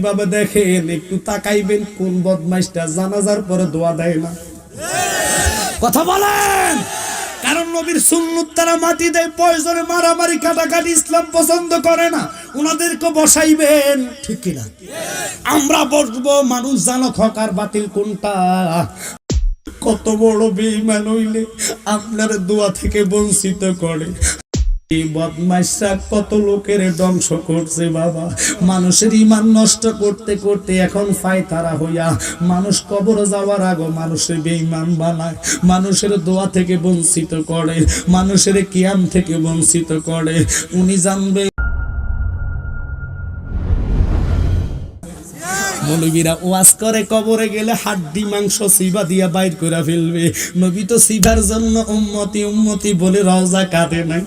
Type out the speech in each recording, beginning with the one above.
কীভাবে দেখেন একটু তাকাইবেন কোন বদমাইশটা জানাজার পরে দোয়া দেয় না। কথা বলেন! কারণ নবীর সুন্নত তারা মাটি দেয় প্রয়োজনে মারামারি কাটাকাটি ইসলাম পছন্দ করে না। ওনাদেরকে বসাইবেন ঠিক কিনা? আমরা বসবো মানুষ জানো খকার বাতিল কোনটা। কত বড় বেইমান হইলে আপনার দোয়া থেকে বঞ্চিত করে। কত লোকের ধ্বংস করছে বাবা। মানুষের ইমান নষ্ট করতে করতে এখন পায় তারা হইয়া মানুষ কবর যাওয়ার আগে মানুষের বেঈমান বানায়, মানুষের দোয়া থেকে বঞ্চিত করে, মানুষের কিয়াম থেকে বঞ্চিত করে। উনি জানবে মৌলবীরা ওয়াজ করে, কবরে গেলে হাড্ডি মাংস সিবা দিয়া বাইর করে ফেলবে। নবী তো সিবার জন্য উম্মতি উম্মতি বলে রওজা কাঁদে নাই।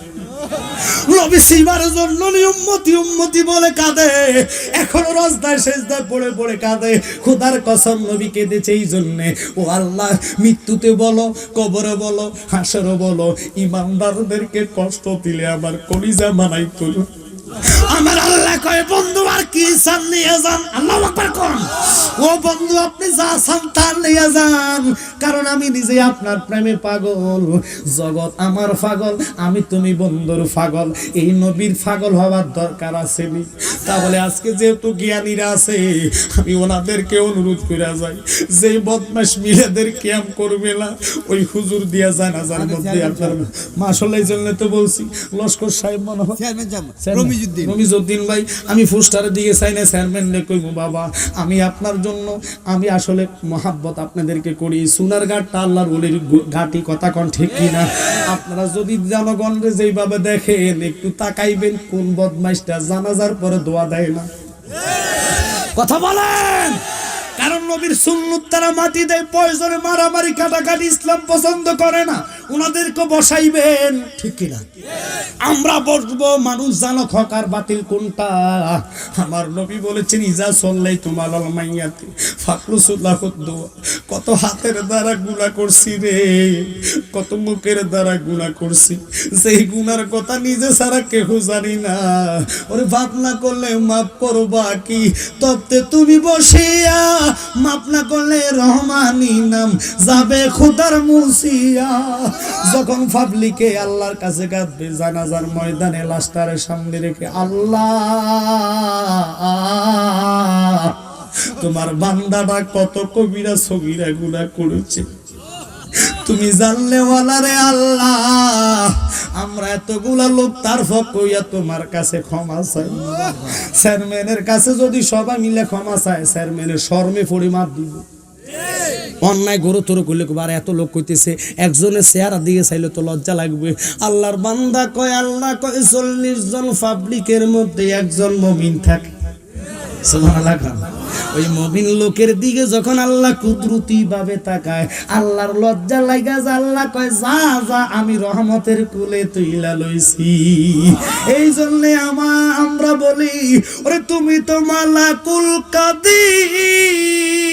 নবী সিবার জন্য উম্মতি উম্মতি বলে কাঁদে। এখনও রাস্তায় সেজদায় পড়ে পড়ে কাঁদে। খোদার কসম নবী কেঁদেছে এই জন্যে। ও আল্লাহ, মৃত্যুতে বলো, কবরে বলো হাসরও বলো, ইমানদারদেরকে কষ্ট দিলে আমার কলিজা মানাই তুলো আমার কয় বন্ধু আর কি চান নিয়ে যান? আল্লাহ আকবার কোন। ও বন্ধু আপনি যা চান তা নিয়ে যান কারণ আমি নিজে আপনার প্রেমে পাগল। জগৎ আমার পাগল আমি তুমি বন্ধুর পাগল। এই নবীর পাগল হওয়ার দরকার আছে নি তাহলে আজকে যেহেতু জ্ঞানীরা আছে আমি ওনাদেরকে অনুরোধ করে যাই যে বদমাস মিলেদের ক্যাম্প করবে না ওই হুজুর দিয়া জানাজার মধ্যে আপনার মাসলে জন্য তো বলছি লস্কর সাহেব মনে হয়। রমিজুদ্দিন রমিজউদ্দিন ভাই আমি ফুস্টারের দিকে চাই না চেয়ারম্যান রে কইবো, বাবা, আমি আপনার জন্য, আমি আসলে মহাব্বত আপনাদেরকে করি। সোনার ঘাটটা আল্লাহর বলির ঘাটি কথা কন ঠিক কিনা? আপনারা যদি জনগণরে যেইভাবে দেখেন, একটু তাকাইবেন, কোন বদমাইশটা জানাজার পরে দোয়া দেয় না। কথা বলেন! কারণ নবীর সুন্নত তারা মাটি দেয় প্রয়োজনে মারামারি, কাটাকাটি ইসলাম পছন্দ করে না। ওনাদেরকে বসাইবেন, ঠিক কিনা? আমরা বসবো, মানুষ জানো খকার বাতিল কোনটা। আমার নবী বলেছেন, ইজা সল্লাই তোমার মাইয়াতে ফাকরুসুল্লাহ কত হাতের দ্বারা গুণা করছি রে, কত মুখের দ্বারা গুণা করছি। সেই গুনার কথা নিজে ছাড়া কেহ জানি না। ওরে ভাব না করলে মাফ করবা কি? তপ্তে তুমি বসিয়া মাপ না করলে রহমানি নাম যাবে খুদার মুসিয়া যখন ফাবলিকে আল্লাহর কাছে কাঁদবে জানাজার ময়দানে লাস্টারের সামনে রেখে, আল্লাহ, তোমার বান্দাটা কত কবিরা সগিরা গুণা করেছে। তুমি জানলে ওয়ালারে আল্লাহ, আমরা এতগুলা লোক তার কইয়া তোমার কাছে ক্ষমা চাই। চেয়ারম্যানের কাছে যদি সবাই মিলে ক্ষমা চায়, চেয়ারম্যানের শর্মে পরিমাপ দিব। অন্যায় গরু তোর করলে আর এত লোক কইতেছে একজনের চেহারা দিয়ে চাইলে তো লজ্জা লাগবে। আল্লাহর বান্দা কয়, আল্লাহ কয়, চল্লিশ জন পাবলিকের মধ্যে একজন মমিন থাকে। ওই মবিন লোকের দিকে যখন আল্লাহ কুদরতি ভাবে তাকায়, আল্লাহর লজ্জা লাগা যে আল্লাহ কয়, যা যা, আমি রহমতের কুলে তুইলা লইছি। এই জন্যে আমা, আমরা বলি, ওরে তুমি তো মালাকুল কাদির।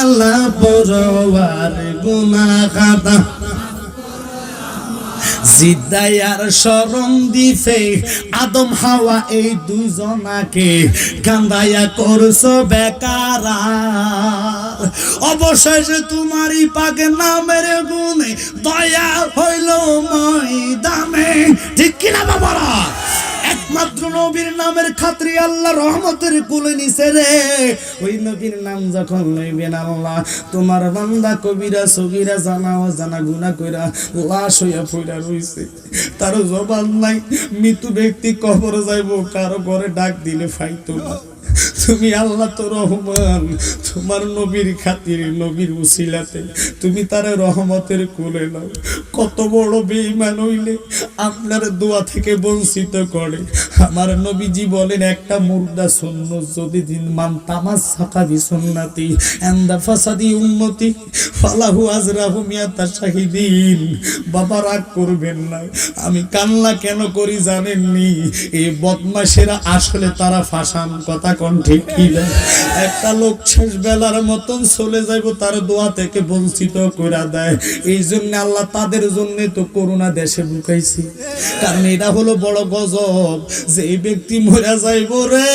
আল্লাহ পরবার গুনা খাতা জিদ্দায়ার শরণ দিছে আদম হাওয়া এই দুজনাকে কান্দায়া করছ বেকারা। অবশেষে তোমারই পাকে নামের গুণে দয়া হইল ময়দানে। ঠিক কিনা বাবারা? একমাত্র নবীর নামের খাতরি আল্লাহ রহমতের কুলে নিছে রে। ওই নবীর নাম যখন লইবেন আল্লাহ, তোমার বান্দা কবিরা সগিরা জানা ও জানা গুণা কইরা লাশ হইয়া পইরা রইছে। তার জবান নাই মৃত্যু ব্যক্তি কবর যাইব, কারও ঘরে ডাক দিলে ফাইতো না। তুমি আল্লাহ তো রহমান। তোমার নবীর খাতির, নবীর উসিলাতে তুমি তার রহমতের কোলে নাও। কত বড় বেঈমান হইলে আপনার দোয়া থেকে বঞ্চিত করে। আমার নবীজি বলেন, একটা মুর্দা শূন্য যদি দিন মান তামাস সাকাবি সুন্নাতি এন্দা ফাসাদি উন্নতি ফালাহু আজরাহু মিয়াতা শাহিদিন। বাবা, রাগ করবেন না। আমি কান্না কেন করি জানেননি? এই বদমাশেরা আসলে তারা ফাঁসান, কথা কোন একটা লোক শেষ বেলার মতন চলে যাইব, তার দোয়া থেকে বঞ্চিত করে দেয়। এই জন্য আল্লাহ তাদের জন্য তো করোনা দেশে ঢুকাইছি। কারণ এটা হলো বড় গজব। যে এই ব্যক্তি মরে যাইব রে,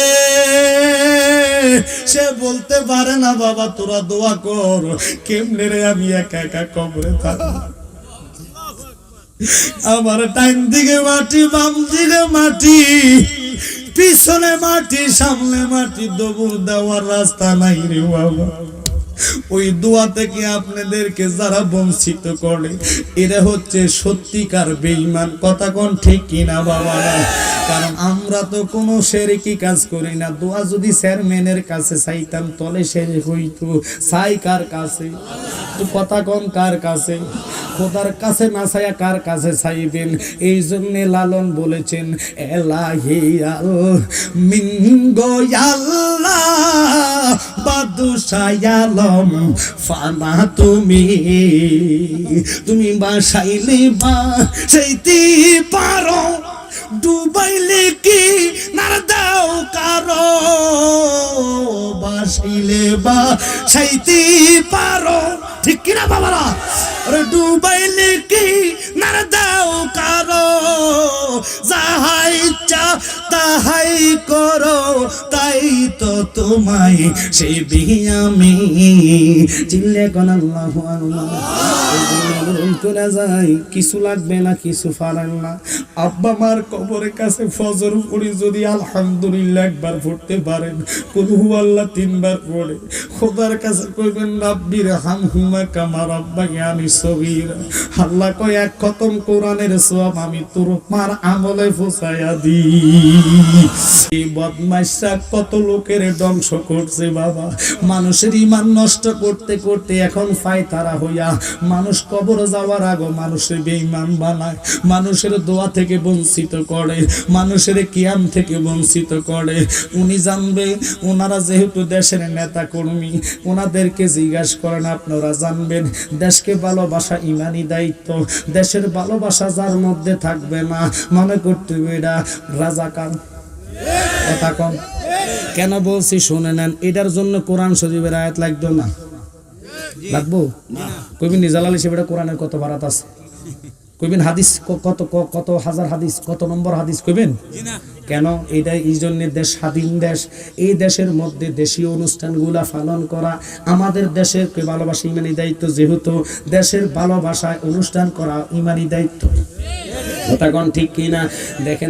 সে বলতে পারে না, বাবা, তোরা দোয়া কর, কেমনে রে আমি একা একা কবরে থাকব? আমার টাইম দিকে মাটি, বাম দিকে মাটি পিছনে মাটি সামনে মাটি দবুর দেওয়ার রাস্তা নাই রে বাবা। ওই দোয়া থেকে আপনাদেরকে যারা বঞ্চিত করে, এরা হচ্ছে সত্যিকার বেঈমান। কথা কোন ঠিক কিনা বাবা? কারণ আমরা তো কোনো সেরেকি কাজ করি না। দোয়া যদি চেয়ারম্যানের কাছে চাইতাম, তলে সেরে হইতো। চাই কার কাছে? তো কথা কোন কার কাছে? খোদার কাছে না চাইয়া কার কাছে চাইবেন? এই জন্য লালন বলেছেন এলাহিয়াল মিঙ্গো আল্লাহ বাদুসায়ালম ফানা তুমি। তুমি বাসাইলে বা সেইতে পারো। ডুবাইলে কি নার দাও কারও? বাসাইলে বা সাইতে পারো। ঠিক কিনা বাবারা? ডুবাইলে কি নার দাও কারও? যাহাই ইচ্ছা তাহাই করো, তাই তো তোমায় সে বিয়ামি চিল্লে কোন আল্লাহু করে যায়, কিছু লাগবে না, কিছু পারেন না। আব্বা মার কবরের কাছে ফজর পড়ি যদি আলহামদুলিল্লাহ একবার পড়তে পারেন কুলহু আল্লাহ তিনবার পড়ে। খোদার কাছে কইবেন, রাব্বির হাম হুমা কামা রাব্বা জ্ঞানী সগীর। আল্লাহ কয়, এক খতম কোরআনের সব আমি তোর মার আমলে ফুসাইয়া দি কত লোকের ধ্বংস করছে বাবা। মানুষের ইমান নষ্ট করতে করতে এখন তারা হইয়া মানুষ কবর যাওয়ার আগে মানুষের বেঈমান বানায়। মানুষের দোয়া থেকে বঞ্চিত করে, মানুষের কিয়াম থেকে বঞ্চিত করে। উনি জানবে ওনারা যেহেতু দেশের নেতা কর্মী ওনাদেরকে জিজ্ঞাসা করেন, আপনারা জানবেন, দেশকে ভালোবাসা ইমানি দায়িত্ব। দেশের ভালোবাসা যার মধ্যে থাকবে না। মনে করতে এরা রাজাকার কথা কম। কেন বলছি শুনে নেন এটার জন্য কোরআন শরীফের আয়াত লাগতো না? লাগবো? কবিন নিজাল আলী সেবেটা কোরআনের কত বারাত আছে? কইবেন হাদিস কত কত হাজার হাদিস কত নম্বর হাদিস কইবেন কেন? এটা এই জন্য দেশ স্বাধীন দেশ। এই দেশের মধ্যে দেশীয় অনুষ্ঠানগুলা পালন করা আমাদের দেশের কে ভালোবাসা ইমানি দায়িত্ব যেহেতু দেশের ভালোবাসায় অনুষ্ঠান করা ইমানি দায়িত্ব। কথা কোন ঠিক কিনা? দেখেন